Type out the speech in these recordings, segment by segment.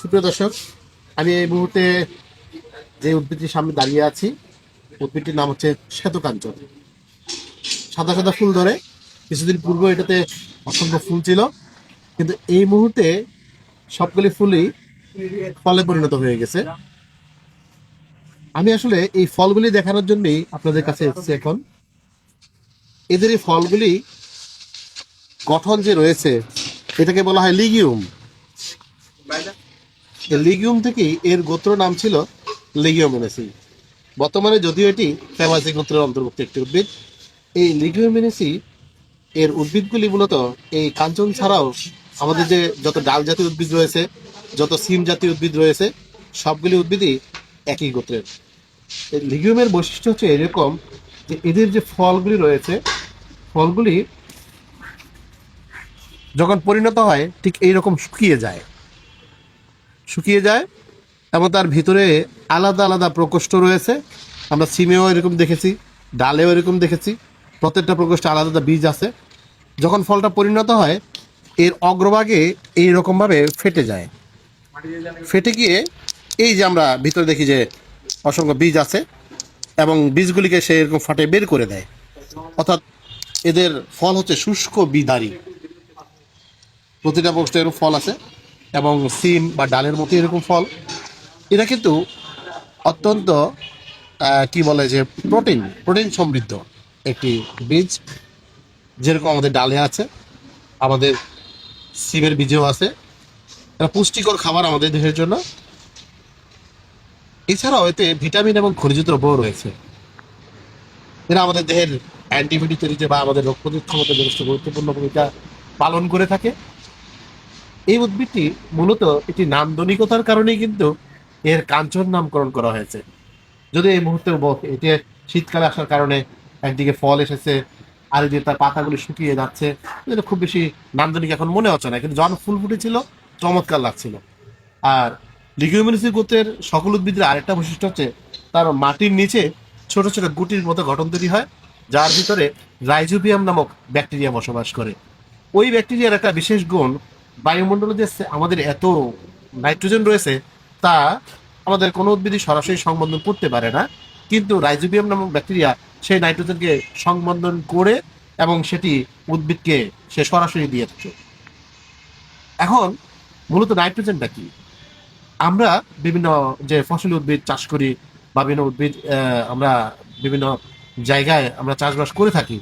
সুপ্রিয় দর্শক, আমি এই মুহূর্তে যে উদ্ভিদটির সামনে দাঁড়িয়ে আছি, উদ্ভিদটির নাম হচ্ছে শ্বেতকাঞ্চন। সাদা সাদা ফুল ধরে। কিছুদিন পূর্বে এটাতে অসংখ্য ফুল ছিল, কিন্তু এই মুহূর্তে সবগুলি ফুলই ফলে পরিণত হয়ে গেছে। আমি আসলে এই ফলগুলি দেখানোর জন্যই আপনাদের কাছে এসেছি এখন। এদের এই ফলগুলি গঠন যে রয়েছে, এটাকে বলা হয় লিগিউম। লিগিউম থেকেই এর গোত্র নাম ছিল লিগিওমেনেসি বর্তমানে যদিও এটি ফ্যামাসি গোত্রের অন্তর্ভুক্ত একটি উদ্ভিদ, এই লিগিওমেনেসি এর উদ্ভিদগুলি মূলত এই কাঞ্চন ছাড়াও আমাদের যে যত ডাল জাতীয় উদ্ভিদ রয়েছে, যত সিম জাতীয় উদ্ভিদ রয়েছে, সবগুলি উদ্ভিদই একই গোত্রের। লিগিউমের বৈশিষ্ট্য হচ্ছে এরকম যে এদের যে ফলগুলি রয়েছে, ফলগুলি যখন পরিণত হয় ঠিক এইরকম শুকিয়ে যায়। শুকিয়ে যায় এবং তার ভিতরে আলাদা আলাদা প্রকোষ্ঠ রয়েছে। আমরা সিমেও এরকম দেখেছি, ডালেও এরকম দেখেছি। প্রত্যেকটা প্রকোষ্ঠে আলাদা আলাদা বীজ আছে। যখন ফলটা পরিণত হয়, এর অগ্রভাগে এইরকমভাবে ফেটে যায়। ফেটে গিয়ে এই যে আমরা ভিতরে দেখি যে অসংখ্য বীজ আছে এবং বীজগুলিকে সে এরকম ফাটে বের করে দেয়। অর্থাৎ এদের ফল হচ্ছে শুষ্ক বিদারি। প্রতিটা পোস্টে এরকম ফল আছে। এবং সিম বা ডালের মতো এরকম ফল, এটা কিন্তু অত্যন্ত কি বলে যে, প্রোটিন প্রোটিন সমৃদ্ধ একটি বীজ, যেরকম আমাদের ডালে আছে, আমাদের সিমের বীজেও আছে। এটা পুষ্টিকর খাবার আমাদের দেহের জন্য। এছাড়াও এতে ভিটামিন এবং খনিজ দ্রব্যও রয়েছে। এরা আমাদের দেহের অ্যান্টিবডি তৈরিতে বা আমাদের রোগ প্রতিরোধ ক্ষমতা যথেষ্ট গুরুত্বপূর্ণ ভূমিকা পালন করে থাকে। এই উদ্ভিদটি মূলত এটি নান্দনিকতার কারণেই কিন্তু এর কাঞ্চন নামকরণ করা হয়েছে। যদি এই মুহূর্তে এটি শীতকালে আসার কারণে একদিকে ফল এসেছে আর এদিকে তার পাতাগুলি শুকিয়ে যাচ্ছে এটা খুব বেশি নান্দনিক এখন মনে হচ্ছে না। কিন্তু যখন ফুল ফুটেছিল, চমৎকার লাগছিল। আর লিগিউমিনিসি গোত্রের সকল উদ্ভিদের আরেকটা বৈশিষ্ট্য হচ্ছে, তার মাটির নিচে ছোট ছোট গুটির মতো গঠন তৈরি হয়, যার ভিতরে রাইজোবিয়াম নামক ব্যাকটেরিয়া বসবাস করে। ওই ব্যাকটেরিয়ার একটা বিশেষ গুণ বায়ুমণ্ডলে যে আমাদের এত নাইট্রোজেন রয়েছে, তা আমাদের কোনো উদ্ভিদই সরাসরি সংবন্ধন করতে পারে না। কিন্তু রাইজোবিয়াম নামক ব্যাকটেরিয়া সেই নাইট্রোজেনকে সংবন্ধন করে এবং সেটি উদ্ভিদকে সে সরাসরি দিয়ে থাকে। এখন মূলত নাইট্রোজেনটা কি? আমরা বিভিন্ন যে ফসল উদ্ভিদ চাষ করি বা বিভিন্ন উদ্ভিদ আমরা বিভিন্ন জায়গায় আমরা চাষবাস করে থাকি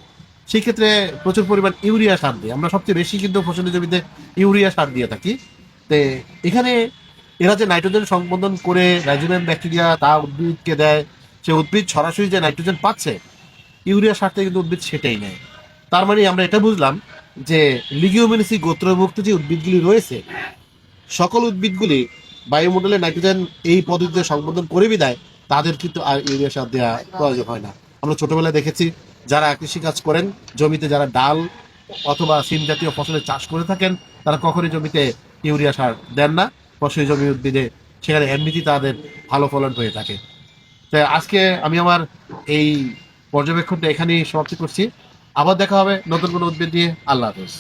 সেই ক্ষেত্রে প্রচুর পরিমাণ ইউরিয়া সার দিই আমরা সবচেয়ে বেশি কিন্তু ফসলের জমিতে ইউরিয়া সার দিয়ে থাকি। তো এখানে এরা যে নাইট্রোজেন সংবন্ধন করে রাইজোবিয়াম ব্যাকটেরিয়া, তা উদ্ভিদকে দেয়, সে উদ্ভিদ সরাসরি যে নাইট্রোজেন পাচ্ছে, ইউরিয়া সার থেকে কিন্তু উদ্ভিদ সেটাই নেয়। তার মানে আমরা এটা বুঝলাম যে লিগিওমিনিসি গোত্রভুক্ত যে উদ্ভিদগুলি রয়েছে, সকল উদ্ভিদগুলি বায়ুমণ্ডলে নাইট্রোজেন এই পদ্ধতিতে সংবন্ধন করে বিদায়, তাদের কিন্তু আর ইউরিয়া সার দেওয়া প্রয়োজন হয় না। আমরা ছোটবেলায় দেখেছি যারা কৃষিকাজ করেন, জমিতে যারা ডাল অথবা সিম জাতীয় ফসলের চাষ করে থাকেন, তারা কখনই জমিতে ইউরিয়া সার দেন না। ফসল জমি উদ্ভিদে সেখানে এমনিতেই তাদের ভালো ফলন হয়ে থাকে। তাই আজকে আমি আমার এই পর্যবেক্ষণটা এখানেই সমাপ্তি করছি। আবার দেখা হবে নতুন কোনো উদ্ভিদ নিয়ে। আল্লাহ হাফেজ।